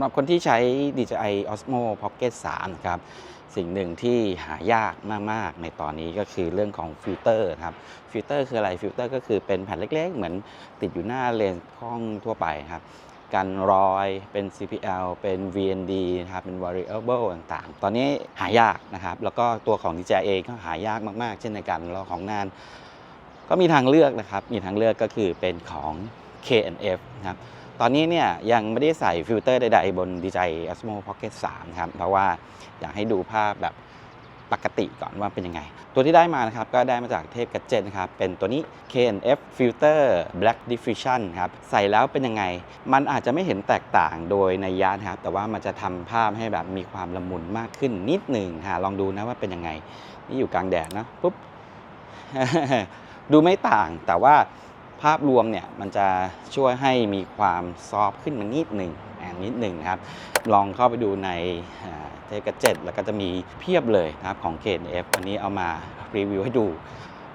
ำหรับคนที่ใช้ DJI Osmo Pocket 3 นะครับ สิ่งหนึ่งที่หายากมาก ๆ ในตอนนี้ก็คือเรื่องของฟิลเตอร์ครับ ฟิลเตอร์คืออะไร ฟิลเตอร์ก็คือเป็นแผ่นเล็ก ๆ เหมือนติดอยู่หน้าเลนส์กล้องทั่วไปครับกันรอยเป็น CPL เป็น VND นะครับ เป็น variable ต่างๆ ตอนนี้หายากนะครับ แล้วก็ตัวของ DJI เองก็หายากมาก ๆ เช่นในการรอของนาน ก็มีทางเลือกนะครับ มีทางเลือกก็คือเป็นของ KNF นะครับ ตอนนี้เนี่ยยังไม่ได้ใส่ฟิลเตอร์ใดๆ บน DJI Osmo Pocket 3ครับเพราะว่าอยากให้ดูภาพแบบปกติก่อนว่าเป็นยังไง ตัวที่ได้มานะครับ ก็ได้มาจากเทพกัจเจตนะครับ เป็นตัวนี้ KNF Filter Black Diffusion ครับ ใส่แล้วเป็นยังไง มันอาจจะไม่เห็นแตกต่างโดยในยะนครับ แต่ว่ามันจะทำภาพให้แบบมีความละมุนมากขึ้นนิดหนึ่งฮะลองดูนะว่าเป็นยังไง นี่อยู่กลางแดดนะปุ๊บ ดูไม่ต่างแต่ว่า ภาพรวมเนี่ยมันจะช่วยให้มีความซอฟขึ้นมานิดหนึ่งอ่านิดหนึ่งนะครับ ลองเข้าไปดูในเทกระเจ็ดแล้วก็จะมีเพียบเลยนะครับของ KNF วันนี้เอามารีวิวให้ดู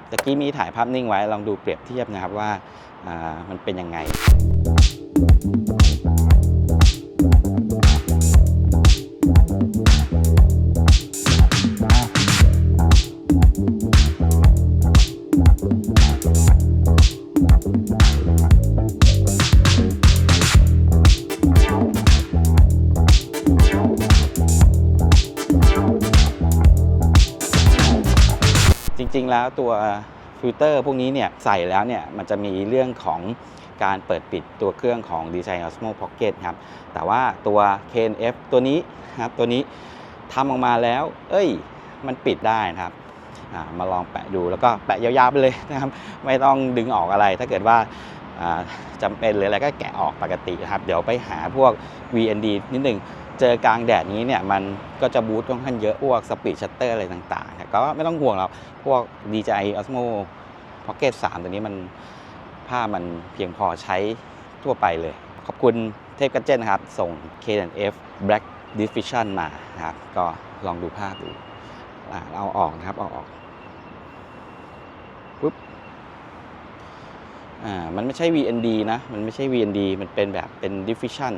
ตะกี้มีถ่ายภาพนิ่งไว้ลองดูเปรียบเทียบนะครับว่าอ่ามันเป็นยังไง ริง ๆ แล้วตัวฟิลเตอร์พวกนี้เนี่ยใส่แล้วเนี่ยมันจะมีเรื่องของการเปิดปิดตัวเครื่องของ DJI Osmo Pocket ครับแต่ว่าตัว KNF ตัวนี้ครับตัวนี้ทำออกมาแล้ว เอ้ย มันปิดได้นะครับมาลองแปะดูแล้วก็แปะยาวๆไปเลยนะครับ ไม่ต้องดึงออกอะไร ถ้าเกิดว่าอ่าจำเป็นหรืออะไรก็แกะออกปกตินะครับ เดี๋ยวไปหาพวก VND นิดหนึ่ง เจอกลางแดดนี้เนี่ยมันก็จะบูตค่อนข้างเยอะพวกสปีดชัตเตอร์อะไรต่างๆก็ไม่ต้องห่วงหรอกพวก DJI Osmo Pocket 3 ตัวนี้มันภามันเพียงพอใช้ทั่วไปเลย ขอบคุณเทพกัจเจนนะครับ ส่ง K&F Black Diffusion มานะครับ ก็ลองดูภาพดูเอาออกนะครับเอาออกปุ๊บอ่ามันไม่ใช่ VND นะ มันไม่ใช่ VND มันเป็นแบบเป็น Diffusion